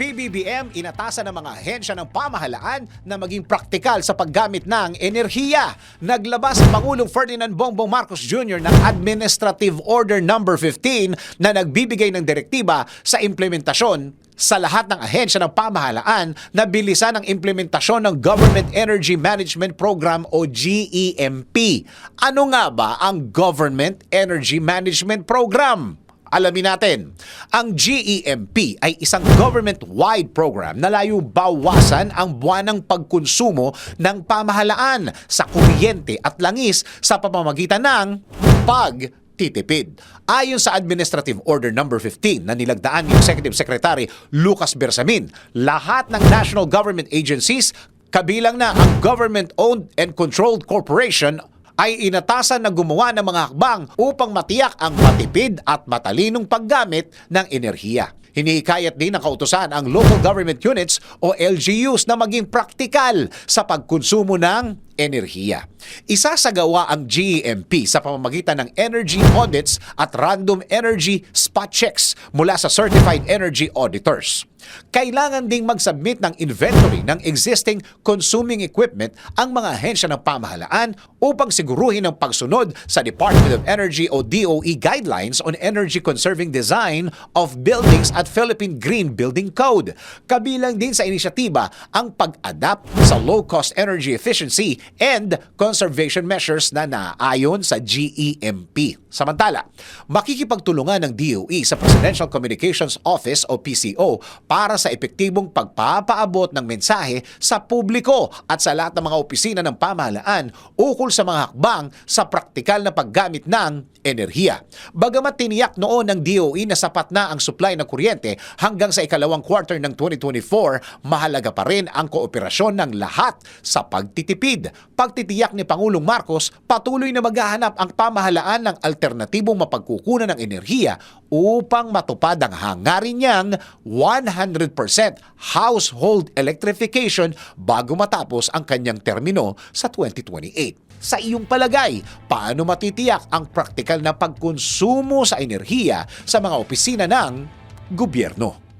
PBBM inatasan ng mga ahensya ng pamahalaan na maging praktikal sa paggamit ng enerhiya. Naglabas si Pangulong Ferdinand Bongbong Marcos Jr. ng Administrative Order Number 15 na nagbibigay ng direktiba sa implementasyon sa lahat ng ahensya ng pamahalaan na bilisan ang implementasyon ng Government Energy Management Program o GEMP. Ano nga ba ang Government Energy Management Program? Alamin natin, ang GEMP ay isang government-wide program na layo bawasan ang buwanang pagkonsumo ng pamahalaan sa kuryente at langis sa pamamagitan ng pagtitipid. Ayon sa Administrative Order Number 15 na nilagdaan ni Executive Secretary Lucas Bersamin, lahat ng national government agencies kabilang na ang government-owned and controlled corporation ay inatasan na gumawa ng mga hakbang upang matiyak ang matipid at matalinong paggamit ng enerhiya. Hinihikayat din ng kautosan ang local government units o LGUs na maging praktikal sa pagkonsumo ng enerhiya. Isasagawa ang GEMP sa pamamagitan ng energy audits at random energy spot checks mula sa certified energy auditors. Kailangan ding mag-submit ng inventory ng existing consuming equipment ang mga ahensya ng pamahalaan upang siguruhin ang pagsunod sa Department of Energy o DOE guidelines on energy conserving design of buildings at Philippine Green Building Code. Kabilang din sa inisyatiba ang pag-adapt sa low-cost energy efficiency and conservation measures na naayon sa GEMP. Samantala, makikipagtulungan ng DOE sa Presidential Communications Office o PCO para sa epektibong pagpapaabot ng mensahe sa publiko at sa lahat ng mga opisina ng pamahalaan ukol sa mga hakbang sa praktikal na paggamit ng enerhiya. Bagamat tiniyak noon ng DOE na sapat na ang supply ng kuryente hanggang sa ikalawang quarter ng 2024, mahalaga pa rin ang kooperasyon ng lahat sa pagtitipid. Pagtitiyak ni Pangulong Marcos, patuloy na maghahanap ang pamahalaan ng alternatibong mapagkukunan ng enerhiya upang matupad ang hangarin niyang 100% household electrification bago matapos ang kanyang termino sa 2028. Sa iyong palagay, paano matitiyak ang praktikal na pagkonsumo sa enerhiya sa mga opisina ng gobyerno?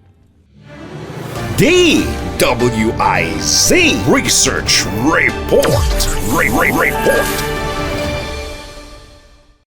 DWIZ Research Report. Re- Re- Report.